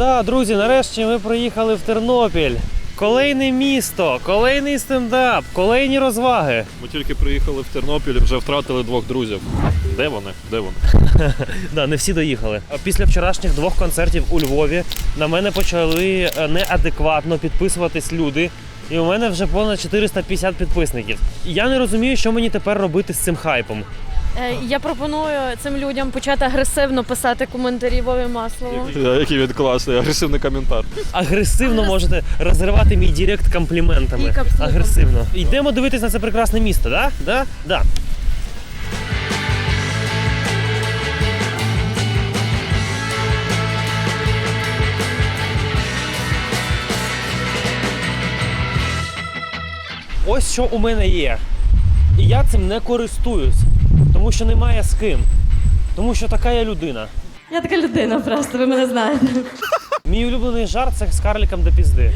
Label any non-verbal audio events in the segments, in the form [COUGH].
Да, друзі, нарешті ми приїхали в Тернопіль. Колейне місто, колейний стендап, колейні розваги. Ми тільки приїхали в Тернопіль, вже втратили двох друзів. Де вони? Де вони? [LAUGHS] Да, не всі доїхали. А Після вчорашніх двох концертів у Львові на мене почали е, неадекватно підписуватись люди. І у мене вже понад 450 підписників. Я не розумію, що мені тепер робити з цим хайпом. Е, Я пропоную цим людям почати агресивно писати коментарі Вові Маслову. Який він класний, агресивний коментар. Агресивно можете розривати мій директ компліментами. Агресивно. Йдемо дивитись на це прекрасне місто, да? Да? Да. Ось що у мене є. І я цим не користуюсь, тому що немає з ким. Тому що така я людина. Я така людина просто, ви мене знаєте. Мій улюблений жарт це з карликом до пізди.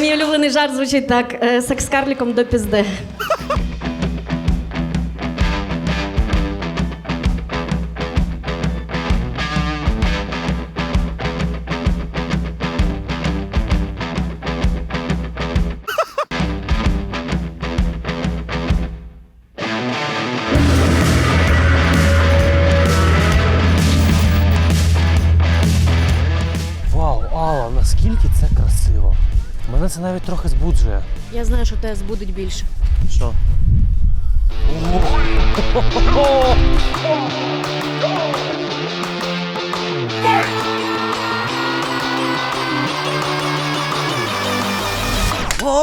Мій улюблений жарт звучить так: е, секс з карліком до пізди. Наскільки це красиво. Мене це навіть трохи збуджує. Я знаю, що тебе збудить більше. Що?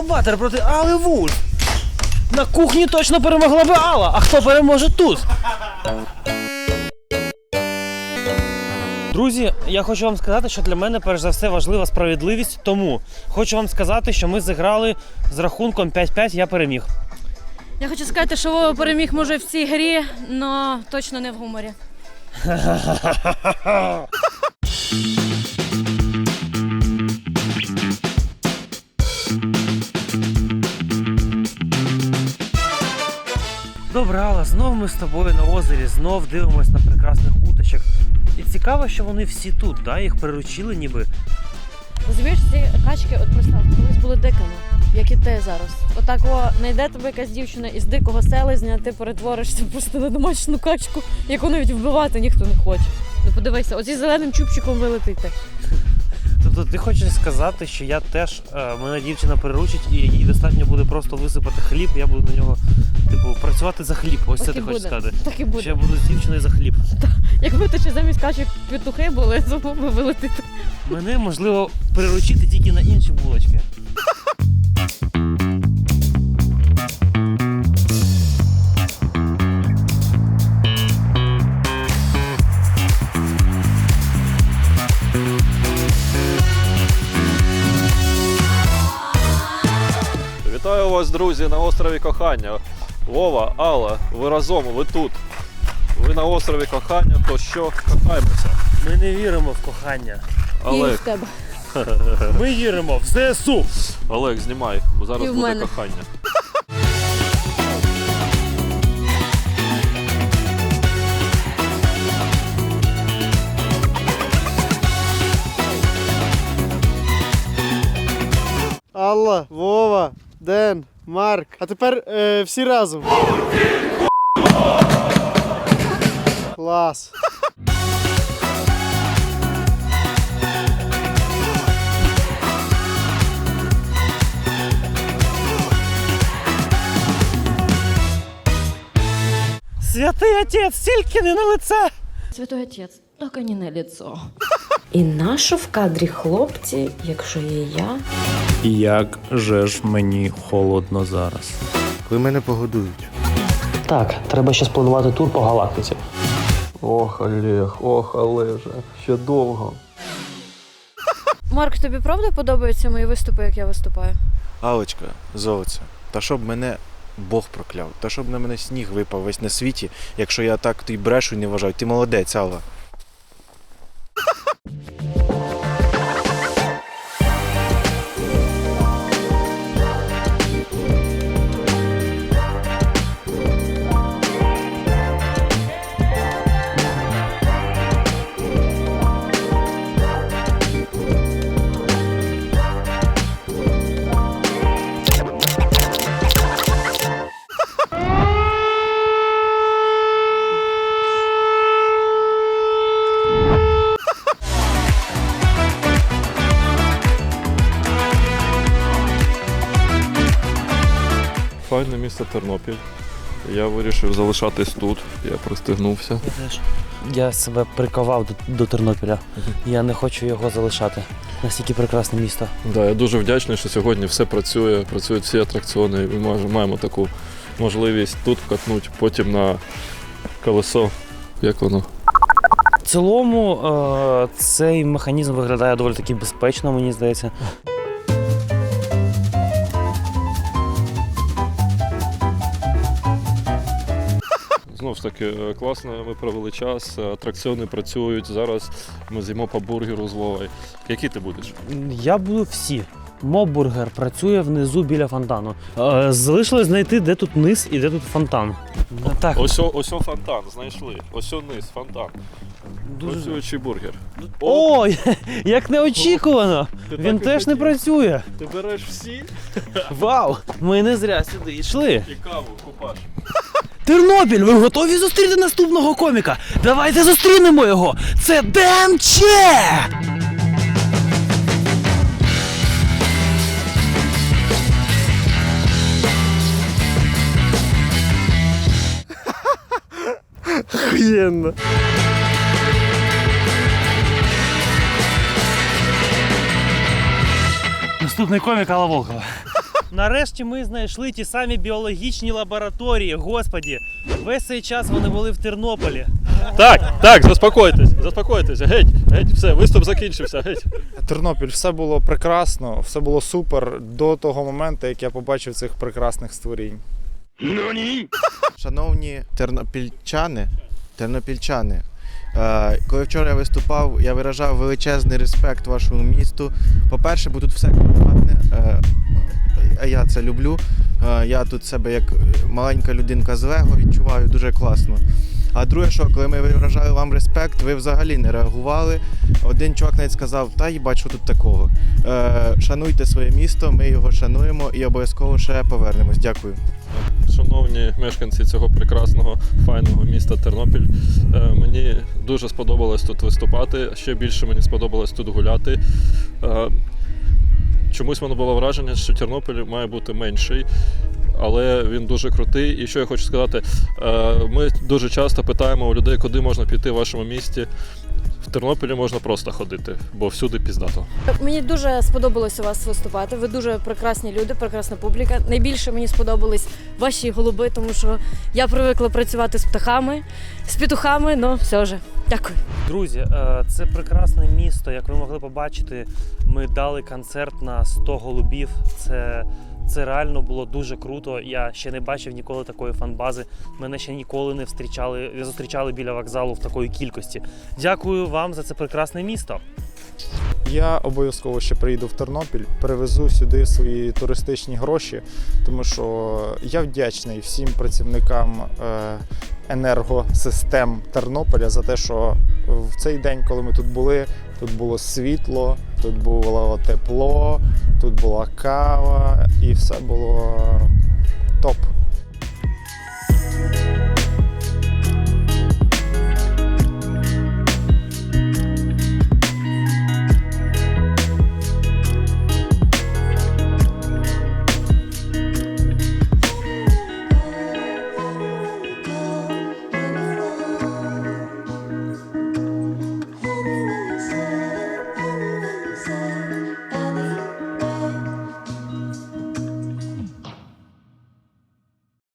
Батер проти Али Вульф. На кухні точно перемогла би Алла, а хто переможе тут? Друзі, я хочу вам сказати, що для мене перш за все важлива справедливість. Тому хочу вам сказати, що ми зіграли з рахунком 5-5, я переміг. Я хочу сказати, що Вова переміг може в цій грі, але точно не в гуморі. Добре, Алла, знов ми з тобою на озері, знов дивимось на прекрасних цікаво, що вони всі тут, да? їх приручили ніби. Розумієш, ці качки, от представ, колись були дикими, як і ти зараз. Отак о, знайде тебе якась дівчина із дикого селезня, ти перетворишся просто на домашню качку, яку навіть вбивати ніхто не хоче. Ну подивися, оці зеленим чубчиком вилетите. Тобто ти хочеш сказати, що я теж, е, мене дівчина приручить і їй достатньо буде просто висипати хліб, я буду на нього, типу, працювати за хліб. Ось це ти хочеш сказати. Так і Що буде. я буду з дівчиною за хліб. [LAUGHS] Якби то ще замість качок петухи були, [LAUGHS] то би вилетити. Мене можливо приручити тільки на інші булочки. Вітаю вас, друзі, на острові Кохання. Вова, Алла, ви разом, ви тут. Ви на острові Кохання, то що кохаємося? Ми не віримо в кохання. І в Олег, тебе. Ми віримо в ЗСУ. Олег, знімай, бо зараз І в буде мене. кохання. Алла, Вова, Ден, Марк. А тепер е, всі разом. Клас. Святий отець, тільки не на лице. Святой отець, тільки не на лицо. І нащо в кадрі хлопці, якщо є я? Як же ж мені холодно зараз. Коли мене погодують. Так, треба ще спланувати тур по галактиці. Ох, Олег, ох, Олеже, ще довго. Марк, тобі правда подобаються мої виступи, як я виступаю? Алочка, золоце, та щоб мене Бог прокляв, та щоб на мене сніг випав весь на світі, якщо я так то й брешу і не вважаю. Ти молодець, Алла. Місто Тернопіль. Я вирішив залишатись тут. Я пристигнувся. Я себе приковав до, до Тернополя. Я не хочу його залишати. Настільки прекрасне місто. Да, я дуже вдячний, що сьогодні все працює, працюють всі атракціони, і ми маємо таку можливість тут вкатнути, потім на колесо. Як воно? В цілому е, цей механізм виглядає доволі таки безпечно, мені здається. Знову ж таки, е, класно, ми провели час, е, атракціони працюють. Зараз ми з'їмо по бургеру з Вовою. Який ти будеш? Я буду всі. Мобургер працює внизу біля фонтану. Е, залишилось знайти, де тут низ і де тут фонтан. Ну, Так, Ось о- ось о фонтан, знайшли. Ось о низ, фонтан. дуже. Працюючий бургер. Ой, [LAUGHS] як неочікувано! Ти Він і теж не хотів. працює. Ти береш всі Вау! Ми не зря сюди йшли. і каву купаш. [LAUGHS] Тернопіль, ви готові зустріти наступного коміка? Давайте зустрінемо його! Це Демче! Охуєнно. Наступний комік Алла Волкова. Нарешті ми знайшли ті самі біологічні лабораторії. Господі, весь цей час вони були в Тернополі. Так, так, заспокойтесь, заспокойтесь. Геть, геть, все, виступ закінчився. Геть. Тернопіль, все було прекрасно, все було супер до того моменту, як я побачив цих прекрасних створінь. Шановні тернопільчани, тернопільчани, е, коли вчора я виступав, я виражав величезний респект вашому місту. По-перше, бо тут все класне, е, а я це люблю. Е, Я тут себе як маленька людинка з Лего відчуваю дуже класно. А друге, що коли ми виражали вам респект, ви взагалі не реагували. Один чувак навіть сказав, та їбать, що тут такого. Е, шануйте своє місто, ми його шануємо і обов'язково ще повернемось. Дякую. Шановні мешканці цього прекрасного файного міста Тернопіль, е, мені дуже сподобалось тут виступати. Ще більше мені сподобалось тут гуляти. Е, Чомусь в мене було враження, що Тернопіль має бути менший, але він дуже крутий. І що я хочу сказати, е, ми дуже часто питаємо у людей, куди можна піти в вашому місті. В Тернополі можна просто ходити, бо всюди піздато. Мені дуже сподобалось у вас виступати. Ви дуже прекрасні люди, прекрасна публіка. Найбільше мені сподобались ваші голуби, тому що я привикла працювати з птахами, з петухами, ну все ж. Дякую. Друзі, е, це прекрасне місто. Як ви могли побачити, ми дали концерт на 100 голубів. Це, це реально було дуже круто. Я ще не бачив ніколи такої фанбази. Мене ще ніколи не зустрічали, не зустрічали біля вокзалу в такої кількості. Дякую вам за це прекрасне місто. Я обов'язково ще приїду в Тернопіль, привезу сюди свої туристичні гроші, тому що я вдячний всім працівникам е, енергосистем Тернополя за те, що в цей день, коли ми тут були, тут було світло, тут було тепло, тут була кава і все було.